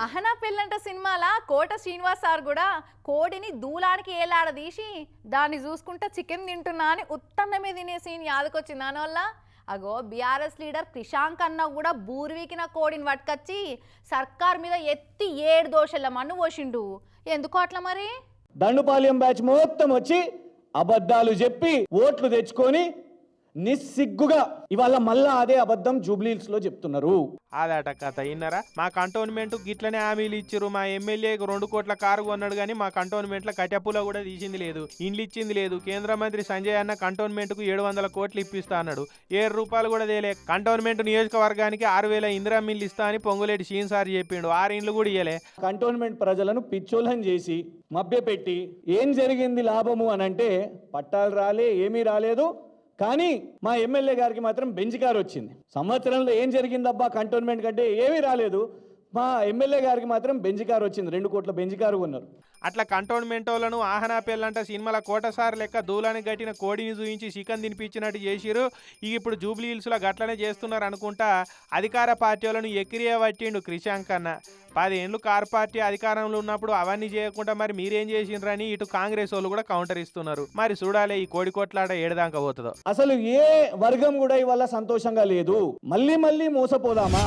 అహనా పెళ్ళంట సినిమాల? కోట శ్రీనివాస్ సార్ కూడా కోడిని దూలానికి ఏలాడదీసి దాన్ని చూసుకుంటా చికెన్ తింటున్నా అని ఉత్తన్నమే తినే సీన్ యాదకొచ్చింది దానివల్ల అగో బీఆర్ఎస్ లీడర్ క్రిషాంక్ అన్న కూడా బూర్వీకిన కోడిని పట్టుకొచ్చి సర్కార్ మీద ఎత్తి ఏడు దోషల మన్ను పోసిండు. ఎందుకు అట్లా మరి? దండుపాలెం బ్యాచ్ మొత్తం వచ్చి అబద్ధాలు చెప్పి ఓట్లు తెచ్చుకొని నిస్సిగ్గుగా ఇవాళ మళ్ళా అదే అబద్ధం జూబ్లీల్స్లో చెప్తున్నారు. అదట కథ ఇన్నరా మా కంటోన్మెంట్ గిట్లనే హామీలు ఇచ్చిర్రు. మా ఎమ్మెల్యేకు రెండు కోట్ల కారు కొన్నాడు కానీ మా కంటోన్మెంట్లో కట్టెపుల కూడా తీసింది లేదు. ఇండ్లు ఇచ్చింది లేదు. కేంద్ర మంత్రి సంజయ్ అన్న కంటోన్మెంట్కు ఏడు వందల కోట్లు ఇప్పిస్తా అన్నాడు. ఏడు రూపాయలు కూడా తేలే. కంటోన్మెంట్ నియోజకవర్గానికి ఆరు వేల ఇందిరా మిల్లు ఇస్తా అని పొంగులేటి షీన్ సార్ చెప్పిండు. ఆరు ఇండ్లు కూడా ఇయ్యలే. కంటోన్మెంట్ ప్రజలను పిచ్చోళ్ళని చేసి మభ్యపెట్టి ఏం జరిగింది లాభము అని అంటే పట్టాలు రాలే ఏమీ రాలేదు. కానీ మా ఎమ్మెల్యే గారికి మాత్రం బెంచ్ కారు వచ్చింది సంవత్సరంలో ఏం జరిగిందబ్బా? కంటోన్మెంట్ కంటే ఏమీ రాలేదు. మా ఎమ్మెల్యే గారికి మాత్రం బెంచ్ కారు వచ్చింది. రెండు కోట్ల బెంచ్ కారు కొన్నారు. అట్లా కంటోన్మెంట్ వాళ్ళను ఆహనా పెళ్ళంట సినిమాల కోటసారి లెక్క దూలానికి గట్టిన కోడిని చూయించి చికెన్ తినిపించినట్టు చేసిరు ఇక ఇప్పుడు జూబ్లీ హిల్స్లో గట్లనే చేస్తున్నారు అనుకుంటా అధికార పార్టీ వాళ్ళను ఎక్కిరియా పట్టిండు క్రిషాంక్ అన్న పదేండ్లు కార్ పార్టీ అధికారంలో ఉన్నప్పుడు అవన్నీ చేయకుండా మరి మీరేం చేసిండ్రని ఇటు కాంగ్రెస్ వాళ్ళు కూడా కౌంటర్ ఇస్తున్నారు. మరి చూడాలి ఈ కోడి కొట్లాట ఏడదాకా పోతుందో. అసలు ఏ వర్గం కూడా ఇవాళ సంతోషంగా లేదు. మళ్ళీ మళ్ళీ మోసపోదామా?